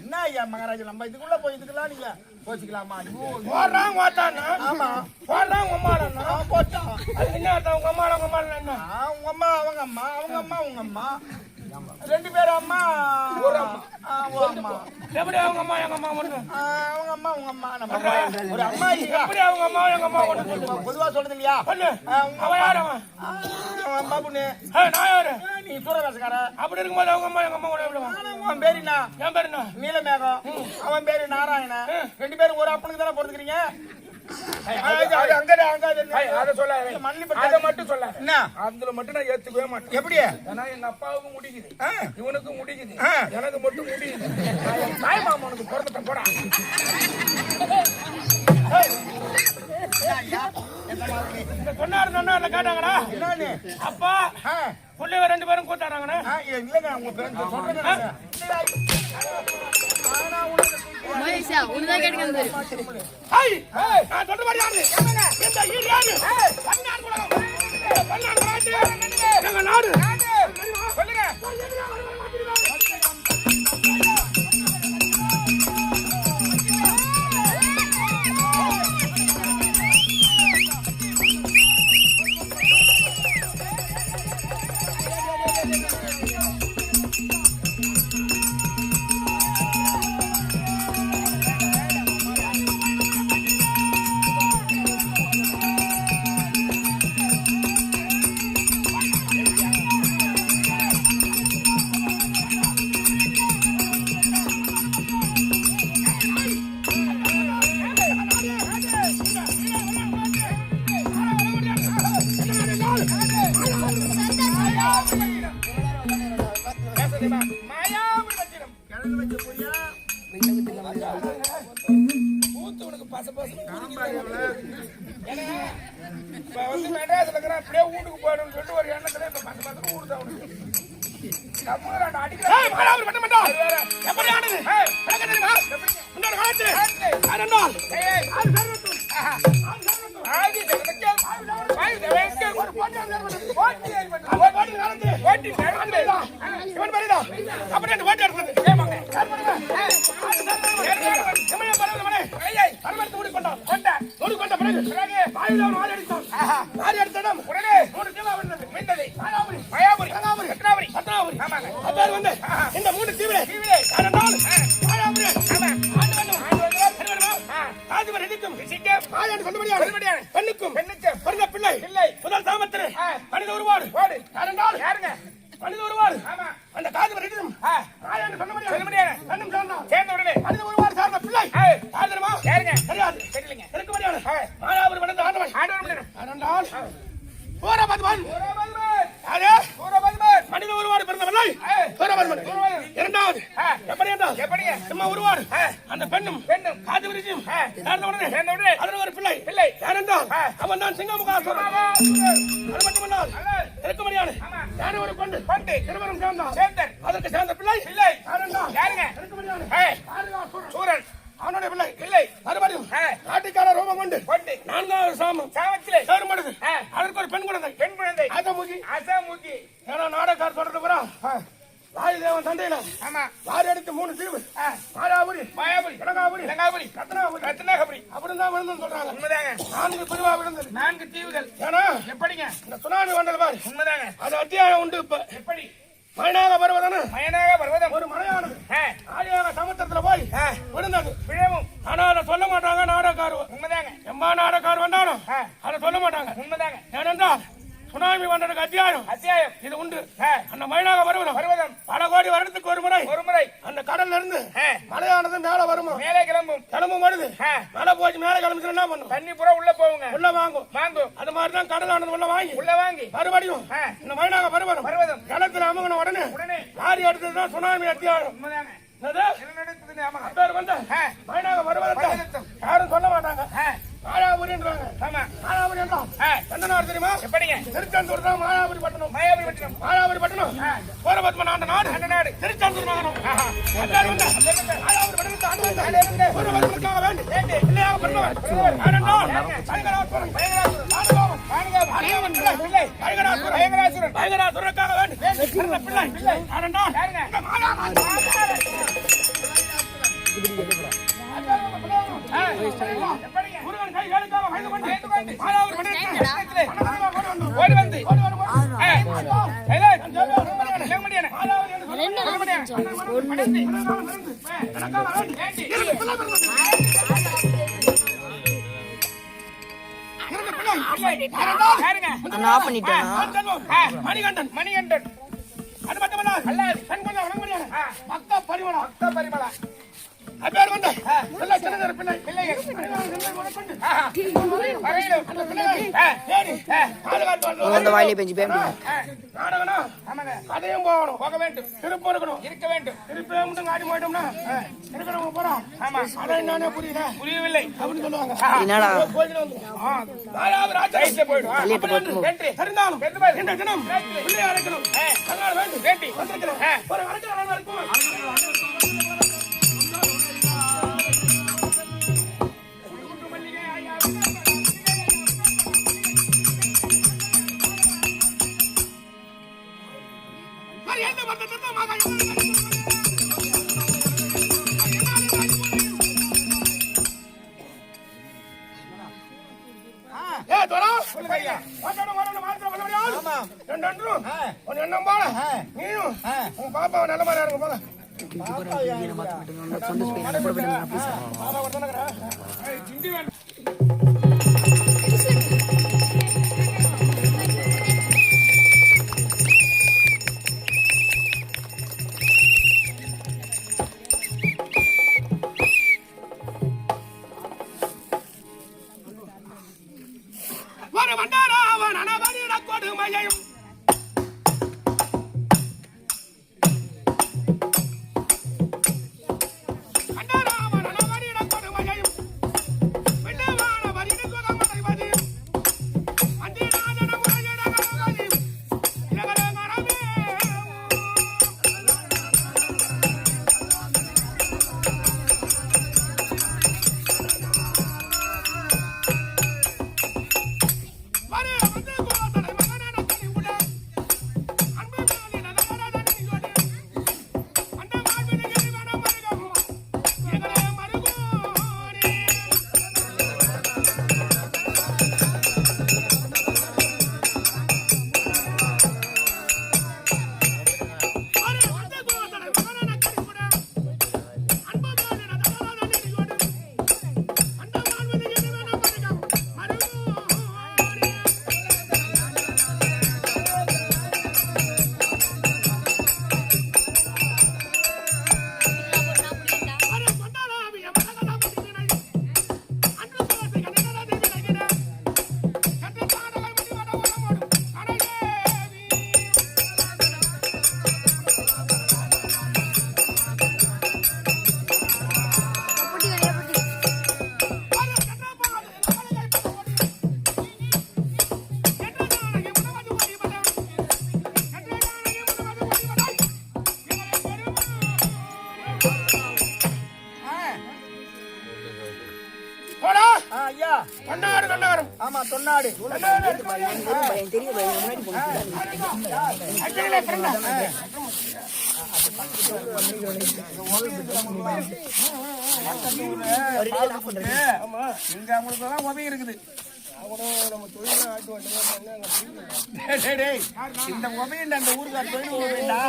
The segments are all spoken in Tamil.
என்ன ஐயா மகாராஜா நம்ம இதுக்குள்ள போய் இதுக்கெல்லாம் நீங்க போச்சுக்கலாமா போடுறான் ஓட்டானா ஆமா. போடுறான் உங்க போட்டோம் அது என்ன உங்க அம்மாடா உங்க அம்மாடா என்ன? உங்க அம்மா அவங்க அம்மா அவங்க அம்மா உங்க அம்மா. ரெண்டு பேரும் அம்மா. அம்மா. எப்படி அவங்க அம்மா எங்க அம்மா ஒண்ணு? அவங்க அம்மா உங்க அம்மா. நம்ம ஒரு அம்மா எப்படி அவங்க அம்மா எங்க அம்மா ஒண்ணு பொதுவா சொல்றது இல்லையா? அவன் யார் அவன்? அவன் அம்மா பொண்ணு. நான் யாரு? நீ சூரவேசக்கார அப்படி இருக்கும்போது அவங்க அம்மா எங்க அம்மா எப்படி ஆனா, உன் பேரு என்ன? என் பேரு என்ன? நீலமேகம். அவன் பேரு நாராயணன். ரெண்டு பேரும் ஒரு அப்பனுக்கு தானே பிறந்துக்கிறீங்க அது- அங்கடா அங்க ஏய், அதை சொல்லாத. மண்ணி அதை மட்டும் சொல்லாத. என்ன? அதுல மட்டும் நான் ஏத்துக்கவே மாட்டேன். எப்படி? ஏன்னா எங்க அப்பாவுக்கு முடிக்குது. ஆ. இவனுக்கு முடிக்குது. எனக்கு மட்டும் முடியுது. தாய் மாமனுக்கு பிறந்துட்டேன். போடா. சொன்னாரு சொன்னார்ல கேட்டாங்கடா? என்னன்னு அப்பா பிள்ளைங்க ரெண்டு பேரும் கூட்டாராங்கண்ணா ஆ, இல்லைங்க உங்க பேரு சொல்றேங்க நானு. ஆனா உனக்கு மகேஷா உன்னதான் கேட்டுக்க தெரியும் ஐய், நான் சொல்ற மாதிரி யாரு? இந்த ஈடு யாரு? பன்னாடு உலகம். பன்னாடு நாட்டு. எங்க நாடு. சொல்லுங்க. பேசுறீமா? இப்ப வந்து மெட்ராஸ்ல இருக்கிறான், அப்படியே வீட்டுக்கு போயிடும்னு சொல்லிட்டு ஒரு எண்ணத்துல இப்ப ஊடுது அவனுக்கு. அப்படியே நடந்தது. ஏமாங்க. யார் பாருங்க? ஏய், ஆறு சர்வத்து. ஏறு, ஏறு. எம்எல்ஏ பாருங்க, மனே. ஐயை, அரவணைத்து மூடி கொண்டான். கொண்டான். மூடி கொண்ட பிறகு. பிறகு வாயுல ஒரு வாரி அடித்தான். வாரி அடித்த இடம் உடனே மூணு தீவா விழுந்தது. மீண்டது. மாயாபுரி. மாயாபுரி. ரங்காபுரி. ரத்னாபுரி. ரத்னாபுரி. ஆமாங்க. அப்பேர் வந்து இந்த மூணு தீவிலே தீவிலே யாரென்றால் மாயாபுரி. ஆமா. ஆண்டு வேண்டும். ஆண்டு வேண்டும். பெண் வேண்டுமா? ஆதிபர் எதிர்க்கும். இசைக்கும். மாயாண்டு சொல்லும்படியான. சொல்லும்படியான. பெண்ணுக்கும். பெண்ணுக்கும். பிறந்த பிள்ளை. பிள்ளை. முதல் தாமத்திலே. மனித உருவாடு. வாடு. யாரென்றால் யாருங்க? மனித உருவாடு. ஆமா. அந்த காதிபர் எதிரும். மாயாண்டு சொல்லும்படியான. சொல்லும்படியான. பெண்ணும் சேர்ந்தான். யாருங்க? தெரியாது. தெரியலங்க. இருக்கும்படியான. மாயாபுரி மனித ஆண்டவன். ஆண்டவன். யாரென்றால் சூரபத்மன். யாரு? மனித உருவாடு பிறந்தவனை சூரபத்மன். இரண்டாவது. எப்படி என்றால் சிம்ம உருவாடு. அந்த பெண்ணும் பெண்ணும். காது விரிச்சும் சேர்ந்த உடனே. சேர்ந்த உடனே. அதில் ஒரு பிள்ளை. பிள்ளை. யாரென்றால் அவன் தான் சிங்கமுகாசுரன் அது மட்டுமல்லால் இருக்கும்படியான யாரும் ஒரு கொண்டு கொண்டு இருவரும் சேர்ந்தர். அதற்கு சேர்ந்த பிள்ளை பிள்ளை. யாரென்றால் யாருங்க? இருக்கும்படியான சூரன். அவனுடைய பிள்ளை. பிள்ளை மறுபடியும் நாட்டுக்கார ரோமம் கொண்டு கொண்டு. நான்காவது சாமம் சாமத்திலே. சேரும்படுது அதற்கு ஒரு பெண் குழந்தை. பெண் குழந்தை. அசமுகி. அசமுகி. ஏன்னா நாடகார் தொடர்ந்து போறா வாயு தேவன் தந்தையில. ஆமா. வாரி அடித்து மூணு தீவு. மாயாபுரி. மாயாபுரி. இலங்காபுரி இலங்காபுரி ரத்னாபுரி. ரத்னாகபுரி. அப்படின்னு தான் விழுந்து சொல்றாங்க. உண்மைதாங்க. நான்கு பிரிவா விழுந்தது நான்கு தீவுகள். ஏன்னா எப்படிங்க? இந்த சுனாமி வந்தது பாரு. உண்மைதாங்க. அது அத்தியாயம் உண்டு இப்ப. எப்படி? மயனாக பருவதன மயனாக பருவதம் ஒரு மலையானது ஆழியாக சமுத்திரத்துல போய் விழுந்தது. விழவும். ஆனா அதை சொல்ல மாட்டாங்க நாடகார் உண்மைதாங்க. எம்மா நாடகார் வந்தாலும் அதை சொல்ல மாட்டாங்க. உண்மைதாங்க. ஏனென்றால் சுனாமி வந்ததுக்கு அத்தியாயம். அத்தியாயம். இது உண்டு. அந்த மயிலாக பருவதம். பருவதம். பல கோடி வருடத்துக்கு ஒரு முறை. ஒரு முறை அந்த கடல்ல இருந்து மலையானது மேல வருமா? மேலே கிளம்பும். கிளம்பும் வருது மேல போச்சு மேல கிளம்பிச்சு என்ன பண்ணும்? தண்ணி பூரா உள்ள போகுங்க. உள்ள வாங்கும். வாங்கும். அது மாதிரி தான் கடலானது உள்ள வாங்கி உள்ள வாங்கி. மறுபடியும் இந்த மயிலாக பருவதம் பருவதம். ஜலத்துல அமுங்கின உடனே உடனே. லாரி எடுத்ததுதான் சுனாமி அத்தியாயம். யாரும் சொல்ல மாட்டாங்க. தெரியுமா? எப்படிங்க திருச்செந்தூர் தான் மாயாபுரி பட்டணம். மாயாபுரி பட்டணம். மாயாபுரி பட்டணம். சூரபத்மன் ஆண்ட நாடு. அந்த நாடு. திருச்செந்தூர் வந்து மாயாபுரி பட்டணத்தை சூரபத்மனுக்காக வேண்டி பிறந்தவர். யாரென்றால் பயங்கராசுரன் பயங்கராசுரனுக்காக வேண்டி, பிள்ளை, பிள்ளை, யாருண்டா? இந்த மாதா, மாதா, ஆ, எப்படிங்க? முருகன் கை வேலுக்காக வயது கொண்டு, மாதாவர் மண்டலத்திலே, ஓடி வந்து, மணிகண்டன். மணிகண்டன். அது மட்டுமல்ல. பரிமளம் பரிமளம் அப்பேர் கொண்டு பிள்ளை சின்னதர் பிள்ளை பிள்ளைகள் அந்த வாயிலே பெஞ்சு பேம்பி அதையும் போகணும். போக வேண்டும். திருப்பம் இருக்கணும். இருக்க வேண்டும். திருப்பி மட்டும் காடி போயிட்டோம்னா இருக்கணும் போறோம். ஆமா. அதை நானே புரியல. புரியவில்லை. அப்படின்னு சொல்லுவாங்க. என்னடா? நாலாவது ராஜ்யத்திலே போயிடும். தெரிந்தாலும் இந்த தினம் பிள்ளையை அழைக்கணும். அதனால் வேண்டும். வேண்டி வந்திருக்கிறேன். ஒரு அழைக்கிற நாள் உன் பாப்பாவை நல்ல மாதிரியா இருங்க, போங்க. பாப்பா வேணும். ஒரு மண்டாராவன் அனவரிட கொடுமையையும் கொண்டாடு கொண்டாடு ஆமா தொன்னாடு. பையன் தெரிய இங்க அவங்களுக்கு எல்லாம் உதவி இருக்குது. டேய், டேய், டேய். இந்த உதவிண்ட அந்த ஊருக்கு தொழில் உதவிண்டா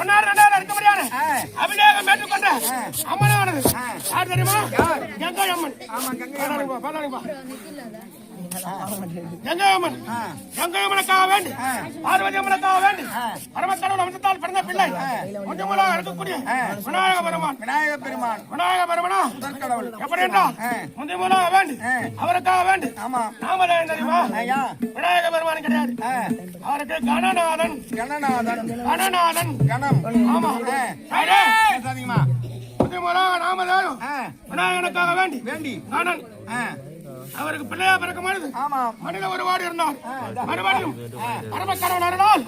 ஒன்னாறு ரெண்டாயிரம் அடுத்தபடியான அபிஷேகம் மேற்கொண்ட அம்மனானது யார் தெரியுமா? கங்கை அம்மன். ஆமா கங்கை கங்கை அம்மனுக்காக வேண்டி? பார்வதி அம்மனுக்காக வேண்டி? பரமக்கடவுள் அமிர்தத்தால் பிறந்த பிள்ளை. கொஞ்சமுலாக இருக்கக்கூடிய விநாயக பெருமான். விநாயக பெருமான். விநாயக பெருமனா? முதற்கடவுள் எப்படி என்றால் முந்தைய மூலாக வேண்டி? அவருக்காக வேண்டி? ஆமா. நாமதான் தெரியுமா? விநாயக பெருமான் கிடையாது. அவருக்கு கணநாதன். கணநாதன். கணநாதன். கணம். ஆமா. ஆ. யாரு? பேசாதீங்கம்மா முந்தைய மூலாக நாமதான் ஆ, விநாயகனுக்காக வேண்டி? வேண்டி. கணன். அவருக்கு பிள்ளையா பிறக்கும் பொழுது ஆமா மனித ஒருபாடு இருந்தார் மறுபடியும் பரமக்கரவன் அருளால்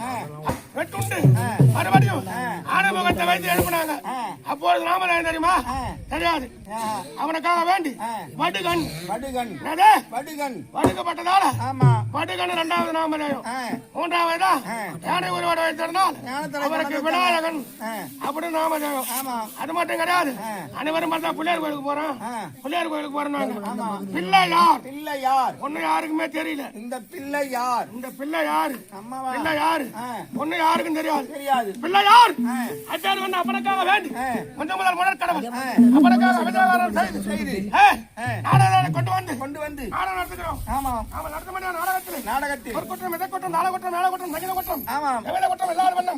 வெட்டுண்டு. மறுபடியும் ஆனமுகத்தை வைத்து எழுப்பினாங்க. அப்பொழுது நாம என்ன தெரியுமா? தெரியாது. அவனுக்காக வேண்டி. வடுகன். வடுகன்? வடுகன். வடுக்கப்பட்டதால? ஆமா. வடுகன் இரண்டாவது நாமதேயம் ஆ. மூன்றாவதா? யானை உருவாட வைத்திருந்தால் அவருக்கு விநாயகன். அப்படின்னு நாமதேயம் ஆமா. அது மட்டும் கிடையாது. அனைவரும் பார்த்தா பிள்ளையார் கோயிலுக்கு போறோம். பிள்ளையார் கோயிலுக்கு போறோம் பிள்ளை யார் பிள்ளை யார் ஒண்ணு யாருக்குமே தெரியல. இந்த பிள்ளை யார் இந்த பிள்ளை யாரு பிள்ளை யாரு ஆ. யாருக்கும் தெரியாது. அச்சார் வந்து அப்பனுக்காக வேண்டி கொஞ்சம் முதல் முதல் கடவுள் அப்பனுக்காக செய்து. கொண்டு வந்து. கொண்டு வந்து. நாடகம் நடத்துகிறோம். ஆமா. நாம நடத்த முடியாத நாடகத்தில். நாடகத்தில். ஒரு குற்றம் எதை குற்றம் நாள குற்றம் மேல குற்றம் நகில குற்றம் எவ்வளவு எல்லாரும். அந்த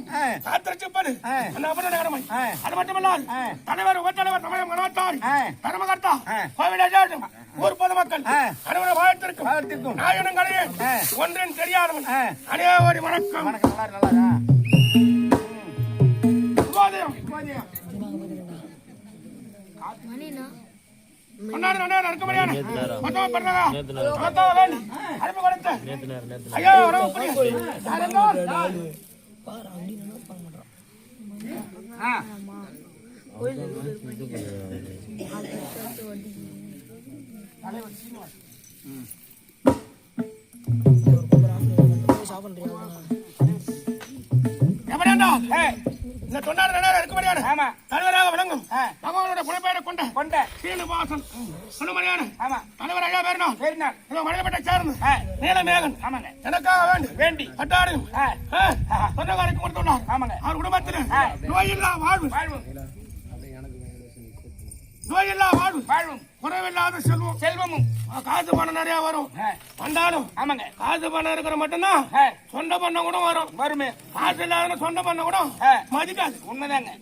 கடமை. அது மட்டுமல்லாது ஆ. தலைவர் உபத்தலைவர் தமிழக மனோத்தாரி. தர்மகர்த்தா. கோவில் அஜாட்டம் ஊர் பொதுமக்கள். அனைவரும் வாழ்த்திருக்கும். வாழ்த்திருக்கும். நாயனும் கடையே ஆ. ஒன்றின் தெரியாதவன். ஆ. அனைவரி வணக்கம். வணக்கம். நல்லா நல்லா இரு. சுபாதயம் கொண்டாடு கொண்டாடு இந்த தொண்டாடு நடாடு அறுக்கமடியான ஆமா. தலைவராக விளங்கும். பகவானோட புனைப்பெயரை கொண்ட கொண்ட. சீனிவாசன். அனுமதியான ஆமா. தலைவர் ஐயா பேர் நான் சரிநாள் இதோ மனிதப்பட்ட சேர்ந்து நீலமேகன். ஆமாங்க. எனக்காக வேண்டி வேண்டி. கட்டாடும் ஆ. சொந்தக்காரைக்கு கொடுத்துள்ளார். ஆமாங்க. அவர் குடும்பத்தில். நோயில்லா வாழ்வு. வாழ்வும் நோயில்லா வாழ்வு. வாழ்வும் குறைவில்லாத செல்வம் செல்வமும் காசு பணம் நிறைய வரும். வந்தாலும் ஆமாங்க காசு பணம் இருக்கிற மட்டும்தான். சொந்த பண்ண கூட வரும் வருமே காசு இல்லாத சொந்த பண்ண கூட. மதிக்காது உண்மைதாங்க?